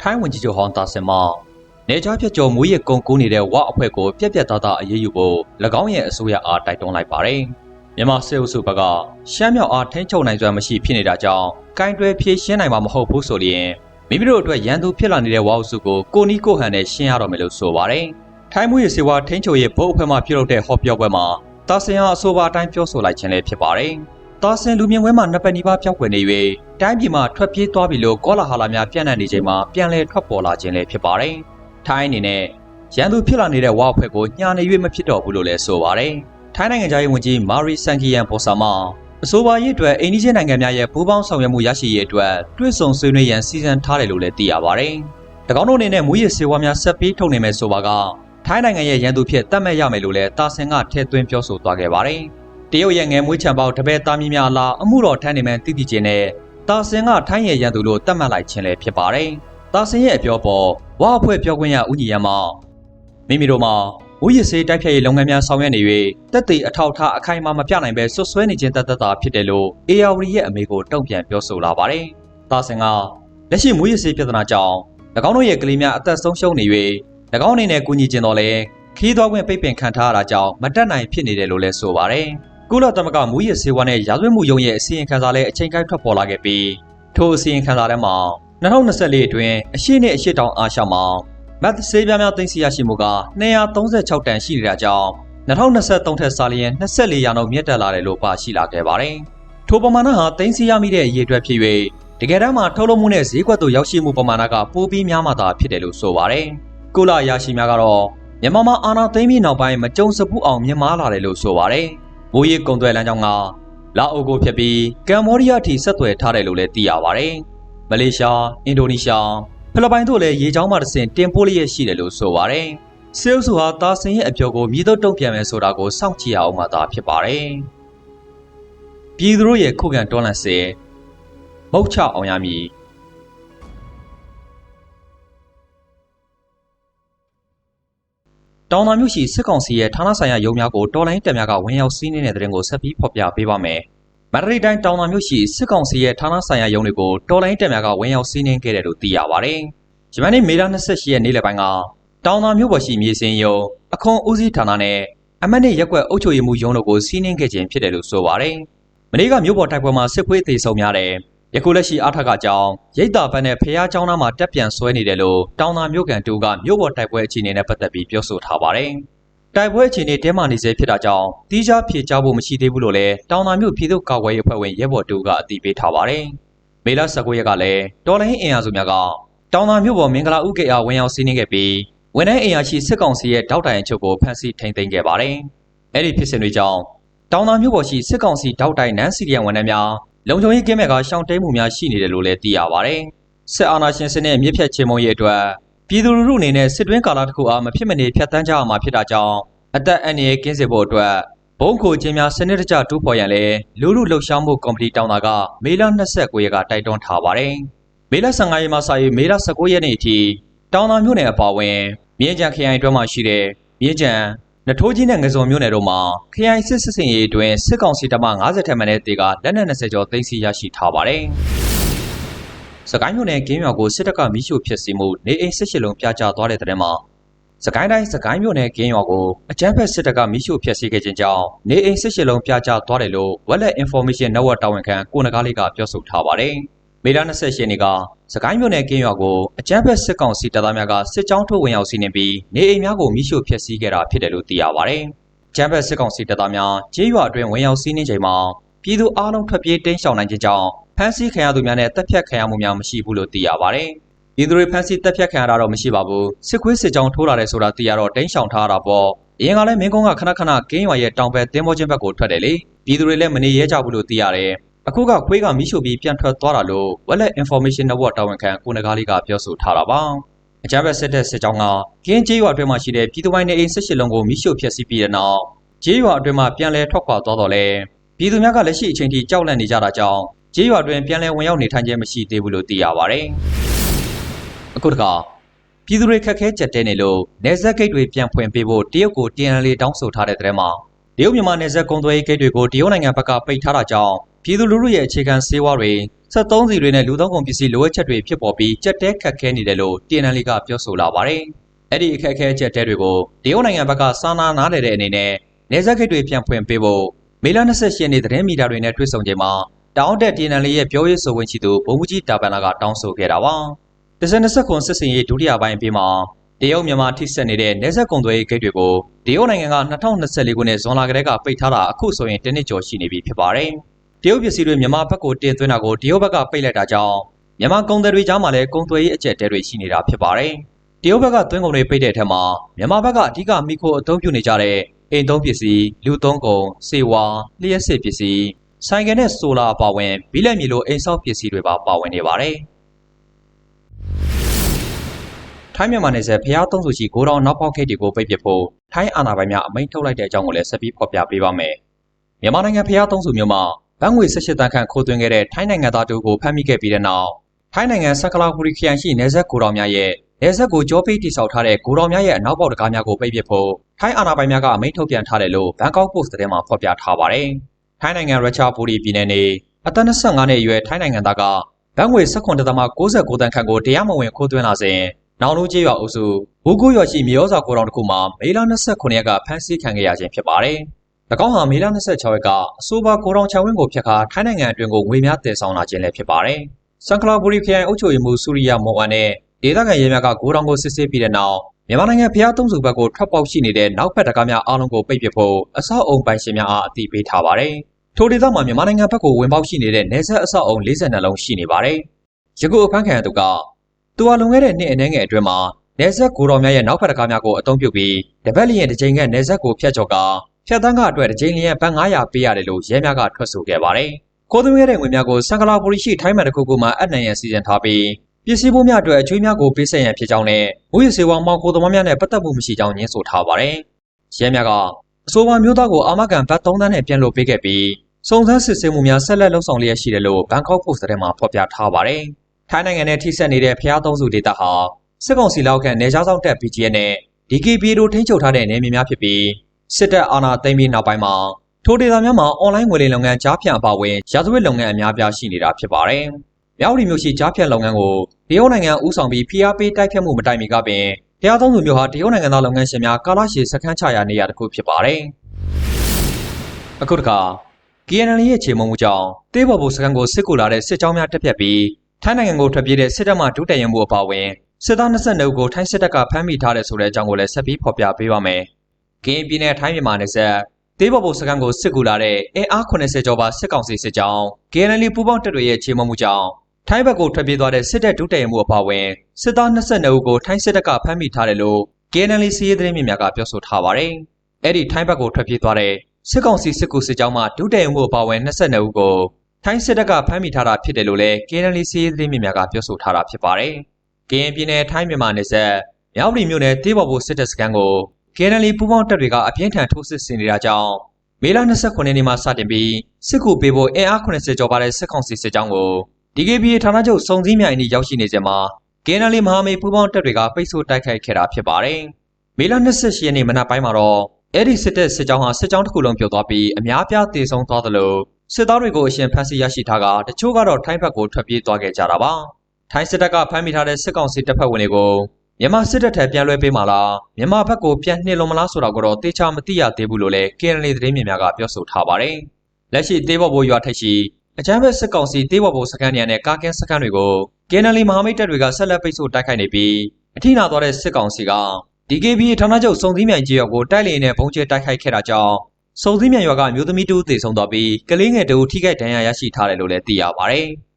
ထိုင်းဝန်ကြီးချုပ်ဟောင်းတာဆင်မနေကြားပြတ်ကျော်မူရစ်ကုံကူးနေတဲ့ဝအဖွဲ့ကိုပြက်ပြက်သားသားအရေးယူဖို့၎င်းရဲ့အစိုးရအားတိုက်တွန်းလိုက်ပါတယ်။မြန်မာစစ်အုပ်စုဘက်ကရှမ်းမြောက်အားထိန်းချုပ်နိုင်စွမ်းမရှိဖြစ်နေတာကြောင့်ကင်တွယ်ဖြေရှင်းနိုင်မှာမဟုတ်ဘူးဆိုရင်မိမိတို့အတွက်ရန်သူဖြစ်လာနေတဲ့ဝအုပ်စုကိုကိုနီးကိုဟန်နဲ့ရှင်းရတော့မယ်လို့ဆိုပါတယ်။ထိုင်းမူရစ်စေဝါထိန်းချုပ်ရေးဘုတ်အဖွဲ့မှပြုလုပ်တဲ့ဟောပြောပွဲမှာတာဆင်ဟာအဆိုပါအတိုင်းပြောဆိုလိုက်ခြင်းလည်းဖြစ်ပါတယ်။ တာဆင်လူမြင့်ဝဲမှာနှစ်ပတ်နီးပါးပြောက်ွယ်နေ၍တိုင်းပြည်မှာထွက်ပြေးသွားပြီလို့ကောလာဟလာများပြန့်နှံ့နေချိန်မှာပြန်လည်ထွက်ပေါ်လာခြင်းလည်းဖြစ်ပါတယ်။ထိုင်းအနေနဲ့ရန်သူဖြစ်လာနေတဲ့ဝါအဖွဲ့ကိုညှာနေ၍မဖြစ်တော့ဘူးလို့လည်းဆိုပါတယ်။ထိုင်းနိုင်ငံသားရေးဝန်ကြီးမာရီဆန်ကီယန်ပေါ်ဆာမအဆိုပါရေးအတွက်အိန္ဒိယနိုင်ငံများရဲ့ပူးပေါင်းဆောင်ရွက်မှုရရှိရေးအတွက်တွဲဆောင်ဆွေးနွေးရန်စီစဉ်ထားတယ်လို့လည်းသိရပါတယ်။၎င်းတို့အနေနဲ့မူရစ်စေဝါများဆက်ပြီးထုတ်နေမယ်ဆိုပါကထိုင်းနိုင်ငံရဲ့ရန်သူဖြစ်တတ်မှတ်ရမယ်လို့လည်းတာဆင်ကထည့်သွင်းပြောဆိုသွားခဲ့ပါတယ်။ တရုတ်ရဲ့ငယ်မွေးချံပေါက်တပည့်သားမီးများလာအမှုတော်ထမ်းနေမှန်းသိသိချင်းနဲ့တာဆင်ကထိုင်းရဲ့ရန်သူလို့တတ်မှတ်လိုက်ခြင်းလည်းဖြစ်ပါတယ်။တာဆင်ရဲ့အပြောပေါ်ဝါအဖွဲ့ပြောခွင့်ရဦးညီရမမိမိတို့မှာဝိရစေးတိုက်ဖြတ်ရေးလုပ်ငန်းများဆောင်ရွက်နေ၍တက်သေးအထောက်ထားအခိုင်အမာမပြနိုင်ပဲဆွဆွဲနေခြင်းတသက်တာဖြစ်တယ်လို့ ARD ရဲ့အမေကိုတုံ့ပြန်ပြောဆိုလာပါတယ်။တာဆင်ကလက်ရှိမွေးရစေးပြဿနာကြောင့်၎င်းတို့ရဲ့ကလေးများအသက်ဆုံးရှုံးနေ၍၎င်းအနေနဲ့ကူညီခြင်းတော်လဲခီးသွွားခွင့်ပိတ်ပင်ခံထားရတာကြောင့်မတက်နိုင်ဖြစ်နေတယ်လို့လည်းဆိုပါတယ်။ ကုလသမဂ္ဂမူရစ်စေဝါနဲ့ရာဇဝတ်မှုယုံရဲ့အစီရင်ခံစာလည်းအချိန်ကိုက်ထွက်ပေါ်လာခဲ့ပြီးထိုအစီရင်ခံစာထဲမှာ2024အတွင်းအရှိနဲ့အရှိတောင်အာရှမှာမတ်ဆေးပြားများသိမ်းဆည်းရရှိမှုက236တန်ရှိနေတာကြောင့်2023ထက်စာလျင်24ရာနှုန်းမြင့်တက်လာတယ်လို့ပါရှိလာခဲ့ပါတယ်။ထိုပမာဏဟာသိမ်းဆည်းရမိတဲ့အရေးအတွက်ဖြစ်၍တကယ်တမ်းမှာထုတ်လုပ်မှုနဲ့ဈေးကွက်သို့ရောက်ရှိမှုပမာဏကပိုပြီးများမှသာဖြစ်တယ်လို့ဆိုပါတယ်။ကုလရရှိများကတော့မြန်မာမှာအာဏာသိမ်းပြီးနောက်ပိုင်းမကြုံစဖူးအောင်မြင့်မားလာတယ်လို့ဆိုပါတယ်။ မိုးရီကုံသွဲလမ်းကြောင်းကလာအိုကိုဖြစ်ပြီးကမ်ဘောဒီးယားထိဆက်သွယ်ထားတယ်လို့လည်းသိရပါတယ်။မလေးရှား၊အင်ဒိုနီးရှားဖိလစ်ပိုင်တို့လည်းရေကြောင်းမှတစ်ဆင့်တင်ပို့လျက်ရှိတယ်လို့ဆိုပါတယ်။ဆေးဥစုဟာတာဆင်ရဲ့အပြောကိုမြည်တော့တုံ့ပြန်မယ်ဆိုတာကိုစောင့်ကြည့်ရအောင်မှသာဖြစ်ပါတယ်။ပြည်သူတို့ရဲ့ခုခံတော်လှန်စေမုတ်ချအောင်ရမည် တောင်သာမြို့ရှိစစ်ကောင်စီရဲ့ဌာနဆိုင်ရာရုံးများကိုတော်လိုင်းတက်များကဝင်ရောက်စီးနင်းတဲ့တဲ့ရင်ကိုဆက်ပြီးဖော်ပြပေးပါမယ်။မန္တလေးတိုင်းတောင်သာမြို့ရှိစစ်ကောင်စီရဲ့ဌာနဆိုင်ရာရုံးတွေကိုတော်လိုင်းတက်များကဝင်ရောက်စီးနင်းခဲ့တယ်လို့သိရပါဗျ။ဂျမန်နေ့မေလ28ရက်နေ့လယ်ပိုင်းကတောင်သာမြို့ပေါ်ရှိမြေစင်းရုံးအခွန်ဦးစီးဌာနနဲ့အမတ်နဲ့ရက်ကွက်အုပ်ချုပ်ရေးမှူးရုံးတို့ကိုစီးနင်းခဲ့ခြင်းဖြစ်တယ်လို့ဆိုပါဗျ။မနေ့ကမြို့ပေါ်တိုက်ပွဲမှာစစ်ခွေးသေးဆုံးများတယ်။ ယခုလက်ရှိအားထကအကြောင်းရိတ်တာဘက်နဲ့ဖះเจ้าသားမှာတက်ပြန်ဆွဲနေတယ်လို့တောင်သာမြို့ကန်တူကမြို့ပေါ်တိုက်ပွဲအခြေအနေနဲ့ပတ်သက်ပြီးပြောဆိုထားပါတယ်။တိုက်ပွဲအခြေအနေတင်းမာနေစေဖြစ်တာကြောင့်တီးခြားဖြေချဖို့မရှိသေးဘူးလို့လည်းတောင်သာမြို့ပြည်သူ့ကာကွယ်ရေးအဖွဲ့ဝင်ရဲဘော်တူကအတည်ပြုထားပါတယ်။မေလ19ရက်ကလည်းတော်လိုင်းအင်အားစုများကတောင်သာမြို့ပေါ်မင်္ဂလာဥကေအားဝင်ရောက်စီးနင်းခဲ့ပြီးဝန်ထမ်းအင်အားရှိစစ်ကောင်စီရဲ့တောက်တိုင်အချုပ်ကိုဖမ်းဆီးထိန်းသိမ်းခဲ့ပါတယ်။အဲ့ဒီဖြစ်စဉ်တွေကြောင့်တောင်သာမြို့ပေါ်ရှိစစ်ကောင်စီတောက်တိုင်နန်းစီရီယံဝန်ထမ်းများ လုံခြုံရေးကင်းမဲ့ကရှောင်းတိန်မှုများရှိနေတယ်လို့လည်းသိရပါဗျ။စစ်အာဏာရှင်စနစ်မြစ်ဖြတ်ခြင်းမုံရဲ့အတွက်ပြည်သူလူထုအနေနဲ့စစ်တွင်းကာလတစ်ခုအားမဖြစ်မနေဖြတ်တန်းကြရမှာဖြစ်တာကြောင့်အသက်အန္တရာယ်ကင်းစေဖို့အတွက်ဘုံခိုခြင်းများစနစ်တကျတူးဖော်ရန်လဲလူလူလှုပ်ရှားမှုကော်မတီတောင်းတာကမေလ29ရက်ကတိုက်တွန်းထားပါတယ်။မေလ15ရက်မှစ၍မေလ19ရက်နေ့အထိတောင်သာမြို့နယ်အပါအဝင်မြင်းကြံခရိုင်အတွင်းမှာရှိတဲ့မြင်းကြံ နထိုးကြီးနဲ့ငစုံမြို့နယ်တို့မှာခရိုင်စစ်စစ်စင်ရေးအတွင်းစစ်ကောင်စီတပ်မှ90ထက်မနည်းတေကလက်နက်20ကျော်သိမ်းဆည်းရရှိထားပါတယ်။စကိုင်းမြို့နယ်ကင်းရွာကိုစစ်တပ်ကမိရှို့ဖျက်ဆီးမှုနေအိမ်စစ်ရှစ်လုံးပြကြသွားတဲ့တဲ့မှာစကိုင်းတိုင်းစကိုင်းမြို့နယ်ကင်းရွာကိုအကြမ်းဖက်စစ်တပ်ကမိရှို့ဖျက်ဆီးခဲ့ခြင်းကြောင့်နေအိမ်စစ်ရှစ်လုံးပြကြသွားတယ်လို့ Wallet Information Network တာဝန်ခံကိုနဂါးလေးကပြောဆိုထားပါတယ်။ မေလ28ရက်နေ့ကစကိုင်းမြို့နယ်ကင်းရွာကိုအကြမ်းဖက်စစ်ကောင်စီတပ်သားများကစစ်ကြောင်းထုတ်ဝင်ရောက်စီးနင်းပြီးနေအိမ်များကိုမိရှို့ဖျက်ဆီးခဲ့တာဖြစ်တယ်လို့သိရပါတယ်။ကြမ်းဖက်စစ်ကောင်စီတပ်သားများကျေးရွာအတွင်းဝင်ရောက်စီးနင်းချိန်မှာပြည်သူအလုံးထွက်ပြေးတိမ်းရှောင်နိုင်ခြင်းကြောင့်ဖမ်းဆီးခံရသူများနဲ့တပ်ဖြတ်ခံရမှုများမရှိဘူးလို့သိရပါတယ်။ပြည်သူတွေဖမ်းဆီးတပ်ဖြတ်ခံရတာတော့မရှိပါဘူး။စစ်ခွေးစစ်ကြောင်းထိုးလာတယ်ဆိုတာသိရတော့တိမ်းရှောင်ထားတာပေါ့။အရင်ကလည်းမင်းကုန်းကခဏခဏကင်းရွာရဲ့တောင်ဘက်တင်းမောချင်းဘက်ကိုထွက်တယ်လေ။ပြည်သူတွေလည်းမနေရဲကြဘူးလို့သိရတယ်။ အခုကခွေးကမိရှို့ပြီးပြန်ထွက်သွားတာလို့ Wallet Information Network တာဝန်ခံကိုနဂါးလေးကပြောဆိုထားတာပါ။အကြမ်းဖက်စစ်တပ်စစ်ကြောင်းကကင်းကျေးရွာအတွင်းမှာရှိတဲ့ပြည်သူပိုင်းနေအိမ်၁၈လုံးကိုမိရှို့ဖျက်ဆီးပြီးတဲ့နောက်ကျေးရွာအတွင်းမှာပြန်လည်ထွက်ခွာသွားတော့လဲပြည်သူများကလက်ရှိအချိန်ထိကြောက်လန့်နေကြတာကြောင့်ကျေးရွာတွင်ပြန်လည်ဝင်ရောက်နေထိုင်ခြင်းမရှိသေးဘူးလို့သိရပါတယ်။အခုတခါပြည်သူတွေခက်ခဲကြက်တဲနေလို့နေဆက်ဂိတ်တွေပြန်ဖွင့်ပေးဖို့တရုတ်ကို TNL တောင်းဆိုထားတဲ့တဲ့မှာတရုတ်မြန်မာနယ်စပ်ကုန်သွယ်ရေးဂိတ်တွေကိုတရုတ်နိုင်ငံဘက်ကပိတ်ထားတာကြောင့် ပြည်သူလူထုရဲ့အခြေခံစေဝါတွေ73စီတွေနဲ့လူသုံးကုန်ပစ္စည်းလိုအပ်ချက်တွေဖြစ်ပေါ်ပြီးကြက်တဲခက်ခဲနေတယ်လို့ TNL ကပြောဆိုလာပါတယ်။အဲ့ဒီအခက်အခဲကြက်တဲတွေကိုတရုတ်နိုင်ငံဘက်ကစာနာနားလည်တဲ့အနေနဲ့နေဆက်ခိတ်တွေပြန်ဖွင့်ပေးဖို့မေလ28ရက်နေ့သတင်းမီဒီယာတွေနဲ့တွေ့ဆုံချိန်မှာတောင်းတက် TNL ရဲ့ပြောရေးဆိုခွင့်ရှိသူဘုံမကြီးတာပန်လာကတောင်းဆိုခဲ့တာပါ။2020ခုစစ်စင်ရေးဒုတိယပိုင်းအပြီးမှာတရုတ်မြန်မာထိစပ်နေတဲ့နေဆက်ကုံသွေးဂိတ်တွေကိုတရုတ်နိုင်ငံက2024ခုနှစ်ဇွန်လကတည်းကပိတ်ထားတာအခုဆိုရင်တစ်နှစ်ကျော်ရှိနေပြီဖြစ်ပါတယ်။ တရုတ်ပစ္စည်းတွေမြန်မာဘက်ကိုတင်သွင်းတာကိုတရုတ်ဘက်ကပိတ်လိုက်တာကြောင့်မြန်မာကုန်သည်တွေကြားမှာလည်းကုန်သွယ်ရေးအကျက်တဲတွေရှိနေတာဖြစ်ပါတယ်။တရုတ်ဘက်ကသွင်းကုန်တွေပိတ်တဲ့အထက်မှာမြန်မာဘက်ကအဓိကမိခိုအသုံးပြုနေကြတဲ့အိမ်သုံးပစ္စည်းလူသုံးကုန်စေဝါလျှက်စစ်ပစ္စည်းဆိုင်ကယ်နဲ့ဆိုလာအပါအဝင်ဘီလက်မြေလိုအိမ်ဆောက်ပစ္စည်းတွေပါပါဝင်နေပါတယ်။ထိုင်းမြန်မာနယ်စပ်ဖျားသုံးစုရှိဂိုဒေါင်နောက်ပေါက်ခိတ်တွေကိုပိတ်ပစ်ဖို့ထိုင်းအာဏာပိုင်များအမိန့်ထုတ်လိုက်တဲ့အကြောင်းကိုလည်းဆက်ပြီးဖော်ပြပေးပါမယ်။မြန်မာနိုင်ငံဖျားသုံးစုမြို့မှာ ဘန်းငွေ18တန်းခန့်ခိုးသွင်းခဲ့တဲ့ထိုင်းနိုင်ငံသားတို့ကိုဖမ်းမိခဲ့ပြီးတဲ့နောက်ထိုင်းနိုင်ငံဆက်ကလာပူရီခရိုင်ရှိနယ်စပ်ဂိုဒေါင်များရဲ့နယ်စပ်ကိုကြောပိတ်တိစောက်ထားတဲ့ဂိုဒေါင်များရဲ့အနောက်ပေါက်တကားများကိုပိတ်ပစ်ဖို့ထိုင်းအာဏာပိုင်များကအမိန့်ထုတ်ပြန်ထားတယ်လို့ဘန်ကောက်ပို့စ်သတင်းမှာဖော်ပြထားပါတယ်။ထိုင်းနိုင်ငံရချာပူရီပြည်နယ်နေအသက်25နှစ်အရွယ်ထိုင်းနိုင်ငံသားကဘန်းငွေ19.69တန်းခန့်ကိုတရားမဝင်ခိုးသွင်းလာစဉ်နောင်လုံးကျေးရွာအုပ်စုဘူကူရွာရှိမြေဩဇာကိုတောင်တစ်ခုမှာမေလ29ရက်ကဖမ်းဆီးခံခဲ့ရခြင်းဖြစ်ပါတယ်။၎ င်းဟာမေလ26ရက်ကအဆိုပါကိုတောင်ချဝင်းကိုဖျက်ခါထိုင်းနိုင်ငံအတွင်းကိုငွေများတည်ဆောင်လာခြင်းလည်းဖြစ်ပါတယ်။စန်ကလာဘူရီခရိုင်အုပ်ချုပ်ရေးမှူးဆူရီယာမော်ဝန်နဲ့ဒေသခံရဲများကကိုတောင်ကိုစစ်ဆေးပြီးတဲ့နောက်မြန်မာနိုင်ငံဖျားသုံးစုဘက်ကိုထွက်ပေါက်ရှိနေတဲ့နောက်ဖက်တကားများအားလုံးကိုပိတ်ပစ်ဖို့အဆောက်အုံပိုင်ရှင်များအားအသိပေးထားပါတယ်။ထိုဒေသမှာမြန်မာနိုင်ငံဘက်ကိုဝင်ပေါက်ရှိနေတဲ့နေဆက်အဆောက်အုံ42လုံးရှိနေပါတယ်။ယခုအဖမ်းခံရသူကသူဟာလွန်ခဲ့တဲ့နှစ်အနည်းငယ်အတွင်းမှာနေဆက်ကိုတော်များရဲ့နောက်ဖက်တကားများကိုအသုံးပြုပြီးတပတ်လျင်တစ်ချိန်ကနေဆက်ကိုဖျက်ချော်က ဖြတ်တန်းကအတွက်တစ်ချိန်လျင်ဘတ်900ပေးရတယ်လို့ရဲများကထွက်ဆိုခဲ့ပါတယ်။ခိုးသွင်းခဲ့တဲ့ငွေများကိုစံကလာပူရီရှိထိုင်းမှန်တစ်ခုခုမှအနှံ့ရန်စီစဉ်ထားပြီးပစ္စည်းပိုးများအတွက်အကျွေးများကိုပေးဆက်ရန်ဖြစ်ကြောင်းနဲ့ငွေစေဝါမောင်ကိုသမားများနဲ့ပတ်သက်မှုမရှိကြောင်းညင်းဆိုထားပါတယ်။ရဲများကအဆိုပါမျိုးသားကိုအာမခံဘတ်3သန်းနဲ့ပြန်လို့ပေးခဲ့ပြီးစုံစမ်းစစ်ဆေးမှုများဆက်လက်လှုပ်ဆောင်လျက်ရှိတယ်လို့ဘန်ကောက်ပို့စ်ထဲမှာဖော်ပြထားပါတယ်။ထိုင်းနိုင်ငံနဲ့ထိစပ်နေတဲ့ဖျားသုံးစုဒေသဟာစစ်ကောင်စီလောက်ကနေကြားဆောင်တက် BGN နဲ့ DKB တို့ထိန်းချုပ်ထားတဲ့နယ်မြေများဖြစ်ပြီး စစ်တပ်အာဏာသိမ်းပြီးနောက်ပိုင်းမှာထိုဒေသများမှာအွန်လိုင်းငွေလိမ်လုပ်ငန်းကြားဖြတ်အပါအဝင်ရာဇဝတ်လုပ်ငန်းအများပြားရှိနေတာဖြစ်ပါတယ်။မြောက်ရီမျိုးရှိကြားဖြတ်လုပ်ငန်းကိုတရုတ်နိုင်ငံဦးဆောင်ပြီးဖိအားပေးတိုက်ဖြတ်မှုမတိုင်မီကပင်တရားသုံးသူမျိုးဟာတရုတ်နိုင်ငံသားလုပ်ငန်းရှင်များကာလရှည်စခန်းချရာနေရာတစ်ခုဖြစ်ပါတယ်။အခုတခါ KNL ရဲ့ခြေမုံမှုကြောင့်တေးဘော်ဘူစခန်းကိုစစ်ကူလာတဲ့စစ်ကြောင်းများတက်ပြတ်ပြီးထိုင်းနိုင်ငံကိုထွက်ပြေးတဲ့စစ်တပ်မှဒုတရင်မှုအပါအဝင်စစ်သား22ဦးကိုထိုင်းစစ်တပ်ကဖမ်းမိထားတဲ့ဆိုတဲ့အကြောင်းကိုလည်းဆက်ပြီးဖော်ပြပေးပါမယ်။ ကရင်ပြည်နယ်ထိုင်းမြန်မာနယ်စပ်တေးဘော်ဘူစခန်းကိုစစ်ကူလာတဲ့အင်အား80ကျော်ပါစစ်ကောင်စီစစ်ကြောင်း KNL ပူးပေါင်းတပ်တွေရဲ့ခြေမုံမှုကြောင့်ထိုင်းဘက်ကိုထွက်ပြေးသွားတဲ့စစ်တပ်ဒုတရင်မှုအပါအဝင်စစ်သား22ဦးကိုထိုင်းစစ်တပ်ကဖမ်းမိထားတယ်လို့ KNL စီးရဲသတင်းမြစ်များကပြောဆိုထားပါတယ်။အဲ့ဒီထိုင်းဘက်ကိုထွက်ပြေးသွားတဲ့စစ်ကောင်စီစစ်ကူစစ်ကြောင်းမှဒုတရင်မှုအပါအဝင်22ဦးကိုထိုင်းစစ်တပ်ကဖမ်းမိထားတာဖြစ်တယ်လို့လည်း KNL စီးရဲသတင်းမြစ်များကပြောဆိုထားတာဖြစ်ပါတယ်။ကရင်ပြည်နယ်ထိုင်းမြန်မာနယ်စပ်မြောက်ပြည်မြို့နယ်တေးဘော်ဘူစစ်တပ်စခန်းကို KNL ပူးပေါင်းတပ်တွေကအပြင်းထန်ထိုးစစ်ဆင်နေတာကြောင့်မေလ29ရက်နေ့မှစတင်ပြီးစစ်ကူပေးဖို့အင်အား80ကျော်ပါတဲ့စစ်ကောင်စီစစ်ကြောင်းကို DKB ဌာနချုပ်စုံစည်းမြိုင်အနီးရောက်ရှိနေစဉ်မှာ KNL မဟာမိတ်ပူးပေါင်းတပ်တွေကပိတ်ဆို့တိုက်ခိုက်ခဲ့တာဖြစ်ပါတယ်။မေလ28ရက်နေ့မနက်ပိုင်းမှာတော့အဲ့ဒီစစ်တပ်စစ်ကြောင်းဟာစစ်ကြောင်းတစ်ခုလုံးပြုတ်သွားပြီးအများပြားတေဆုံးသွားသလိုစစ်သားတွေကိုအရှင်ဖမ်းဆီးရရှိထားကတချို့ကတော့ထိုင်းဘက်ကိုထွက်ပြေးသွားခဲ့ကြတာပါ။ထိုင်းစစ်တပ်ကဖမ်းမိထားတဲ့စစ်ကောင်စီတပ်ဖွဲ့ဝင်တွေကို မြန်မာစစ်တပ်ထံပြန်လွှဲပေးမှလားမြန်မာဘက်ကိုပြန်နှင်လုံးမလားဆိုတာကိုတော့တေချာမသိရသေးဘူးလို့လည်း KNL သတင်းမြင်များကပြောဆိုထားပါတယ်။လက်ရှိသေးဘော်ဘိုးရွာထက်ရှိအကြမ်းဖက်စစ်ကောင်စီတေးဘော်ဘိုစခန်းနေရာနဲ့ကာကင်းစခန်းတွေကို KNL မဟာမိတ်တပ်တွေကဆက်လက်ပိတ်ဆို့တိုက်ခိုက်နေပြီးအထိနာသွားတဲ့စစ်ကောင်စီက DKB ဌာနချုပ်စုံစည်းမြိုင်ကြီးရွာကိုတိုက်လေနဲ့ဘုံကျဲတိုက်ခိုက်ခဲ့တာကြောင့်စုံစည်းမြိုင်ရွာကမျိုးသမီးတူသေဆုံးသွားပြီးကလေးငယ်တူထိခိုက်ဒဏ်ရာရရှိထားတယ်လို့လည်းသိရပါတယ်။